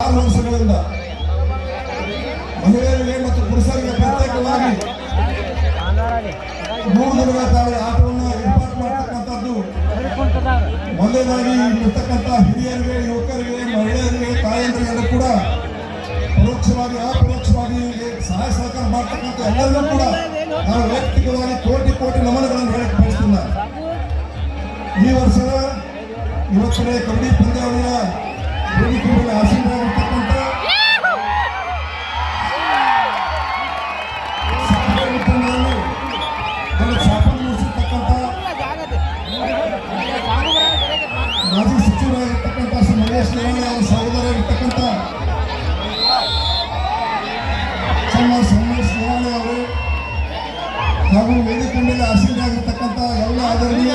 ಆರು ಮಹಿಳೆಯರಿಗೆ ಮತ್ತು ಪುರುಷರಿಗೆ ಪ್ರತ್ಯೇಕವಾಗಿ ಮೂರು ದಿನಗಳ ಕಾಲ ಆಟವನ್ನು ಏರ್ಪಾಡು ಮಾಡತಕ್ಕಂಥದ್ದು ಮೊದಲನೇದಾಗಿ ಇರ್ತಕ್ಕಂಥ ಹಿರಿಯರಿಗೆ, ಯುವಕರಿಗೆ, ಮಹಿಳೆಯರಿಗೆ, ತಾಯಂದಿರಿಗೆ ಕೂಡ ಪರೋಕ್ಷವಾಗಿ, ಅಪರೋಕ್ಷವಾಗಿ ಸಹಾಯ ಸಹಕಾರ ಮಾಡ್ತಕ್ಕಂಥ ಎಲ್ಲರಿಗೂ ಕೂಡ ನಾವು ವೈಯಕ್ತಿಕವಾಗಿ ಕೋಟಿ ಕೋಟಿ ನಮನಗಳನ್ನು ಹೇಳಕ್ಕೆ ಬಯಸ್ತೀನಿ ಈ ವರ್ಷದ ಇವತ್ತಿನ ಕಬಡ್ಡಿ ಪಂದ್ಯಾವಳಿಯ ಮಾಜಿ ಸಚಿವರಾಗಿರ್ತಕ್ಕಂಥ ಶ್ರೀ ಮಹೇಶ್ ನೇವಳೆ ಅವರ ಸಹೋದರರಾಗಿರ್ತಕ್ಕಂಥ ಸಣ್ಣ ಸಂಗಮೇಶ್ ನೇವಳೆ ಅವರು ಹಾಗೂ ವೇದಿಕೆ ಮೇಲೆ ಆಸೀನರಾಗಿರ್ತಕ್ಕಂಥ ಎಲ್ಲ ಆದರಣೀಯ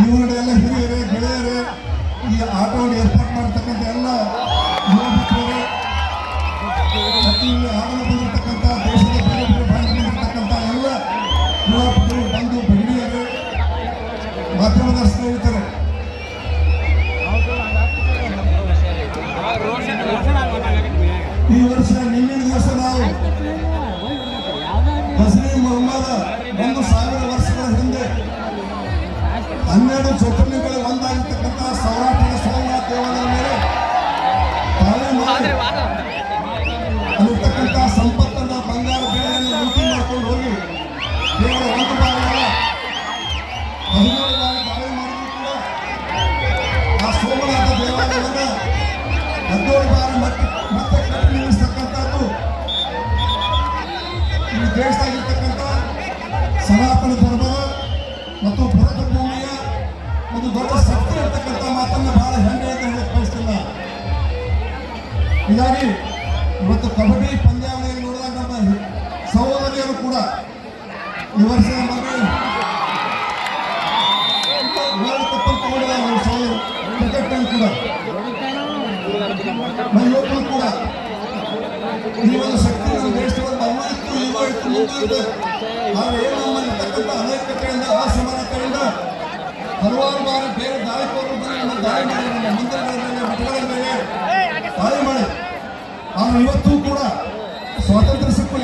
ಇವರುಗಳ ಎಲ್ಲ ಹಿರಿಯರೇ, ಗೆಳೆಯರೇ, ಈ ಆಟವನ್ನು ಏರ್ಪಾಟ್ ಮಾಡ್ತಕ್ಕಂಥ ಎಲ್ಲ ಯುವ ಮಿತ್ರರೇ ಬಂದಿರತಕ್ಕಂಥ ದೇಶದ ಬೇರೆ ಬೇರೆ ಭಾಗದಲ್ಲಿರ್ತಕ್ಕಂಥ ಎಲ್ಲ ಯುವಕರು ಜ್ಯೋತಿರ್ಲಿಂಗಗಳು ಒಂದಾಗಿರ್ತಕ್ಕಂಥ ಸೌರಾಷ್ಟ್ರದ ಸೋಮನಾಥ ದೇವಾಲಯದ ಮೇಲೆ ಅಲ್ಲಿರ್ತಕ್ಕಂಥ ಸಂಪತ್ತನ್ನ ಬಂಗಾರ ಬೆಳೆಯನ್ನು ಲೂಟಿ ಮಾಡ್ಕೊಂಡು ಹೋಗಿ ದೇವರ ಒಂದು ಅಲ್ಲ ಹದಿನೇಳು ಬಾರಿ ದಾಳಿ ಮಾಡಿದ್ರು ಕೂಡ ಆ ಸೋಮನಾಥ ದೇವಾಲಯವನ್ನ ಹದಿನೇಳು ಬಾರಿ ಮತ್ತೆ ಮತ್ತೆ ಕಟ್ಟಿ ನಿಲ್ಲಿಸ್ತಕ್ಕಂಥದ್ದು ಈ ದೇಶದಾಗಿರ್ತಕ್ಕಂಥ ಸನಾತನ ಧರ್ಮದ ಮತ್ತು ಭರತ ಭೂಮಿಯ ಒಂದು ದೊಡ್ಡ ಶಕ್ತಿ ಇರ್ತಕ್ಕಂಥ ಮಾತನ್ನ ಬಹಳ ಹೆಮ್ಮೆ ಅಂತ ಹೇಳಕ್ ಬಯಸ್ತಿಲ್ಲ. ಹೀಗಾಗಿ ಇವತ್ತು ಕಬಡ್ಡಿ ಪಂದ್ಯಾವಳಿಯಲ್ಲಿ ನೋಡಿದಾಗ ನಮ್ಮ ಸಹೋದರಿಯರು ಕೂಡ ಈ ವರ್ಷ ಕೂಡ. ಕೂಡ ಈ ಒಂದು ಶಕ್ತಿ ಇತ್ತು ಈಗ ಇತ್ತು ಮುಂದೆ ಅಸಮಾನತೆಯಿಂದ ಹಲವಾರು ಬಾರಿ ಬೇರೆ ದಾಳಿಕೋರರು ಬಂದು ದಾರಿ ದಾಳಿ ಮಾಡಿ ನಮ್ಮ ಮಂದಿರಗಳ ಮೇಲೆ ಮಠಗಳ ಮೇಲೆ ದಾಳಿ ಮಾಡಿ. ಆದರೆ ಇವತ್ತು ಕೂಡ ಸ್ವಾತಂತ್ರ್ಯ ಸಿಕ್ಕು